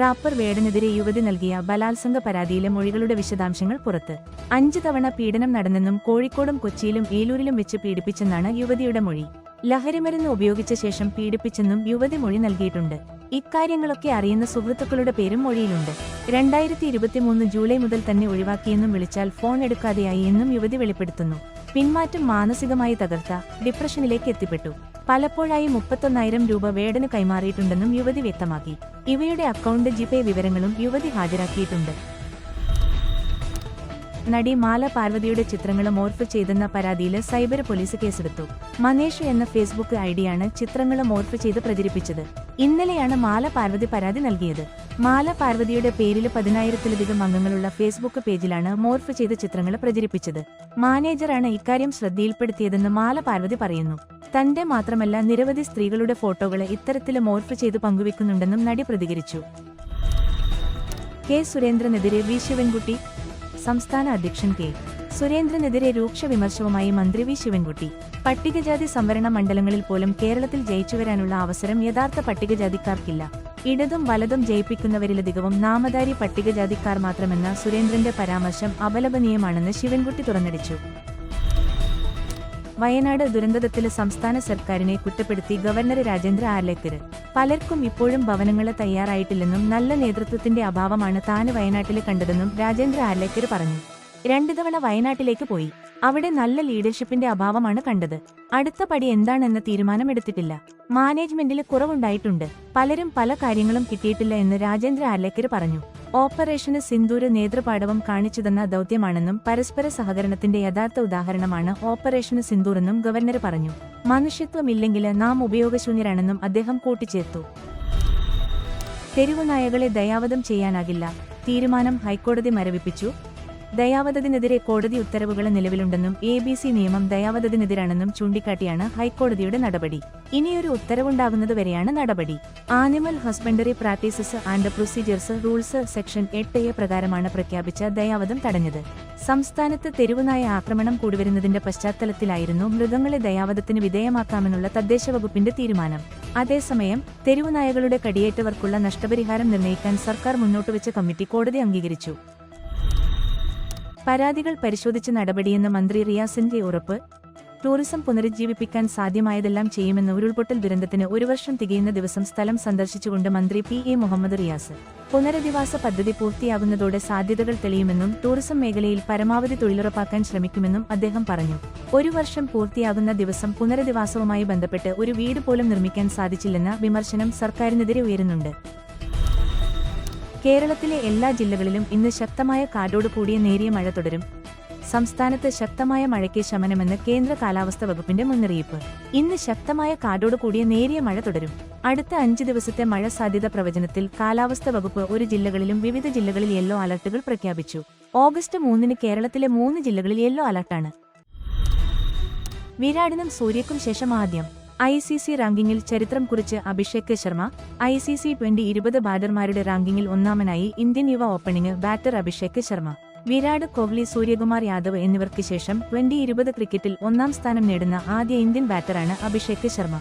Wrapper വേടനെതിരെ യുവതി നൽകിയ ബലാത്സംഗ പരാതിയിലെ മൊഴികളുടെ വിശദാംശങ്ങൾ പുറത്ത്. അഞ്ച് തവണ പീഡനം നടന്നെന്നും കോഴിക്കോടും കൊച്ചിയിലും ഏലൂരിലും വെച്ച് പീഡിപ്പിച്ചെന്നാണ് യുവതിയുടെ മൊഴി. ലഹരിമരുന്ന് ഉപയോഗിച്ച ശേഷം പീഡിപ്പിച്ചെന്നും യുവതി മൊഴി നൽകിയിട്ടുണ്ട്. ഇക്കാര്യങ്ങളൊക്കെ അറിയുന്ന സുഹൃത്തുക്കളുടെ പേരും മൊഴിയിലുണ്ട്. രണ്ടായിരത്തി ഇരുപത്തിമൂന്ന് ജൂലൈ മുതൽ തന്നെ ഒഴിവാക്കിയെന്നും വിളിച്ചാൽ ഫോൺ എടുക്കാതെയായി എന്നും യുവതി വെളിപ്പെടുത്തുന്നു. പിന്മാറ്റം മാനസികമായി തകർത്ത ഡിപ്രഷനിലേക്ക് എത്തിപ്പെട്ടു. പലപ്പോഴായി മുപ്പത്തൊന്നായിരം രൂപ വേടന് കൈമാറിയിട്ടുണ്ടെന്നും യുവതി വ്യക്തമാക്കി. ഇവയുടെ അക്കൗണ്ട് ജിപേ വിവരങ്ങളും യുവതി ഹാജരാക്കിയിട്ടുണ്ട്. നടി മാല പാർവതിയുടെ ചിത്രങ്ങൾ മോർഫ് ചെയ്തെന്ന പരാതിയിൽ സൈബർ പോലീസ് കേസെടുത്തു. മനേഷ് എന്ന ഫേസ്ബുക്ക് ഐഡിയാണ് ചിത്രങ്ങൾ മോർഫ് ചെയ്ത് പ്രചരിപ്പിച്ചത്. ഇന്നലെയാണ് മാല പാർവതി പരാതി നൽകിയത്. മാല പാർവതിയുടെ പേരിൽ പതിനായിരത്തിലധികം അംഗങ്ങളുള്ള ഫേസ്ബുക്ക് പേജിലാണ് മോർഫ് ചെയ്ത ചിത്രങ്ങൾ പ്രചരിപ്പിച്ചത്. മാനേജറാണ് ഇക്കാര്യം ശ്രദ്ധയിൽപ്പെടുത്തിയതെന്ന് മാല പാർവതി പറയുന്നു. തന്റെ മാത്രമല്ല നിരവധി സ്ത്രീകളുടെ ഫോട്ടോകൾ ഇത്തരത്തിൽ മോർഫ് ചെയ്ത് പങ്കുവെക്കുന്നുണ്ടെന്നും നടി പ്രതികരിച്ചു. കെ. സുരേന്ദ്രനെതിരെ വി. ശിവൻകുട്ടി സംസ്ഥാന അധ്യക്ഷൻ കെ. സുരേന്ദ്രനെതിരെ രൂക്ഷ വിമർശവുമായി മന്ത്രി വി. ശിവൻകുട്ടി. പട്ടികജാതി സംവരണ മണ്ഡലങ്ങളിൽ പോലും കേരളത്തിൽ ജയിച്ചുവരാനുള്ള അവസരം യഥാർത്ഥ പട്ടികജാതിക്കാർക്കില്ല. ഇടതും വലതും ജയിപ്പിക്കുന്നവരിലധികവും നാമധാരി പട്ടികജാതിക്കാർ മാത്രമെന്ന സുരേന്ദ്രന്റെ പരാമർശം അപലപനീയമാണെന്ന് ശിവൻകുട്ടി തുറന്നടിച്ചു. വയനാട് ദുരന്തത്തിലെ സംസ്ഥാന സർക്കാരിനെ കുറ്റപ്പെടുത്തി ഗവർണർ രാജേന്ദ്ര ആർലേക്കര് പലർക്കും ഇപ്പോഴും ഭവനങ്ങൾ തയ്യാറായിട്ടില്ലെന്നും നല്ല നേതൃത്വത്തിന്റെ അഭാവമാണ് താന് വയനാട്ടിൽ കണ്ടതെന്നും രാജേന്ദ്ര ആർലേക്കര് പറഞ്ഞു. രണ്ടു തവണ വയനാട്ടിലേക്ക് പോയി. അവിടെ നല്ല ലീഡർഷിപ്പിന്റെ അഭാവമാണ് കണ്ടത്. അടുത്ത പടി എന്താണെന്ന തീരുമാനമെടുത്തിട്ടില്ല. മാനേജ്മെന്റിൽ കുറവുണ്ടായിട്ടുണ്ട്. പലരും പല കാര്യങ്ങളും കിട്ടിയിട്ടില്ല എന്ന് രാജേന്ദ്ര ആർലേക്കർ പറഞ്ഞു. ഓപ്പറേഷന് സിന്ദൂര് നേതൃപാടവം കാണിച്ചുതന്ന ദൗത്യമാണെന്നും പരസ്പര സഹകരണത്തിന്റെ യഥാർത്ഥ ഉദാഹരണമാണ് ഓപ്പറേഷന് സിന്ദൂറെന്നും ഗവർണർ പറഞ്ഞു. മനുഷ്യത്വമില്ലെങ്കിൽ നാം ഉപയോഗശൂന്യരാണെന്നും അദ്ദേഹം കൂട്ടിച്ചേർത്തു. തെരുവുനായകളെ ദയാവധം ചെയ്യാനാകില്ല. തീരുമാനം ഹൈക്കോടതി മരവിപ്പിച്ചു. ദയാവധത്തിനെതിരെ കോടതി ഉത്തരവുകൾ നിലവിലുണ്ടെന്നും എ ബി സി നിയമം ദയാവധത്തിനെതിരാണെന്നും ചൂണ്ടിക്കാട്ടിയാണ് ഹൈക്കോടതിയുടെ നടപടി. ഇനിയൊരു ഉത്തരവുണ്ടാകുന്നതുവരെയാണ് നടപടി. Animal husbandry practices and procedures rules section എട്ട് എ പ്രകാരമാണ് പ്രഖ്യാപിച്ച ദയാവധം തടഞ്ഞത്. സംസ്ഥാനത്ത് തെരുവുനായ ആക്രമണം കൂടിവരുന്നതിന്റെ പശ്ചാത്തലത്തിലായിരുന്നു മൃഗങ്ങളെ ദയാവധത്തിന് വിധേയമാക്കാമെന്നുള്ള തദ്ദേശ വകുപ്പിന്റെ തീരുമാനം. അതേസമയം തെരുവുനായകളുടെ കടിയേറ്റവർക്കുള്ള നഷ്ടപരിഹാരം നിർണയിക്കാൻ സർക്കാർ മുന്നോട്ടുവച്ച കമ്മിറ്റി കോടതി അംഗീകരിച്ചു. പരാതികൾ പരിശോധിച്ച് നടപടിയെന്ന് മന്ത്രി റിയാസിന്റെ ഉറപ്പ് ടൂറിസം പുനരുജ്ജീവിപ്പിക്കാൻ സാധ്യമായതെല്ലാം ചെയ്യുമെന്ന് ഉരുൾപൊട്ടൽ ദുരന്തത്തിന് ഒരു വർഷം തികയുന്ന ദിവസം സ്ഥലം സന്ദർശിച്ചുകൊണ്ട് മന്ത്രി പി എ മുഹമ്മദ് റിയാസ്. പുനരധിവാസ പദ്ധതി പൂർത്തിയാകുന്നതോടെ സാധ്യതകൾ തെളിയുമെന്നും ടൂറിസം മേഖലയിൽ പരമാവധി തൊഴിലുറപ്പാക്കാൻ ശ്രമിക്കുമെന്നും അദ്ദേഹം പറഞ്ഞു. ഒരു വർഷം പൂർത്തിയാകുന്ന ദിവസം പുനരധിവാസവുമായി ബന്ധപ്പെട്ട് ഒരു വീട് പോലും നിർമ്മിക്കാൻ സാധിച്ചില്ലെന്ന വിമർശനം സർക്കാരിനെതിരെ ഉയരുന്നുണ്ട്. കേരളത്തിലെ എല്ലാ ജില്ലകളിലും ഇന്ന് ശക്തമായ കാറ്റോട് കൂടിയ നേരിയ മഴ തുടരും. സംസ്ഥാനത്ത് ശക്തമായ മഴയ്ക്ക് ശമനമെന്ന് കേന്ദ്ര കാലാവസ്ഥ വകുപ്പിന്റെ മുന്നറിയിപ്പ്. ഇന്ന് ശക്തമായ കാറ്റോട് കൂടിയ നേരിയ മഴ തുടരും. അടുത്ത അഞ്ച് ദിവസത്തെ മഴ സാധ്യത പ്രവചനത്തിൽ കാലാവസ്ഥ വകുപ്പ് ഒരു ജില്ലകളിലും വിവിധ ജില്ലകളിൽ യെല്ലോ അലർട്ടുകൾ പ്രഖ്യാപിച്ചു. ഓഗസ്റ്റ് മൂന്നിന് കേരളത്തിലെ മൂന്ന് ജില്ലകളിൽ യെല്ലോ അലർട്ടാണ്. വിരാടിനും സൂര്യക്കും ശേഷം ആദ്യം. ഐ സി സി റാങ്കിങ്ങിൽ ചരിത്രം കുറിച്ച് Abhishek Sharma I C C twenty ഇരുപത് ബാറ്റർമാരുടെ റാങ്കിങ്ങിൽ ഒന്നാമനായി ഇന്ത്യൻ യുവ ഓപ്പണിംഗ് ബാറ്റർ അഭിഷേക് ശർമ്മ വിരാട് കോഹ്ലി സൂര്യകുമാർ യാദവ് എന്നിവർക്ക് ശേഷം ട്വന്റി ഇരുപത് ക്രിക്കറ്റിൽ ഒന്നാം സ്ഥാനം നേടുന്ന ആദ്യ ഇന്ത്യൻ ബാറ്ററാണ് അഭിഷേക് ശർമ്മ.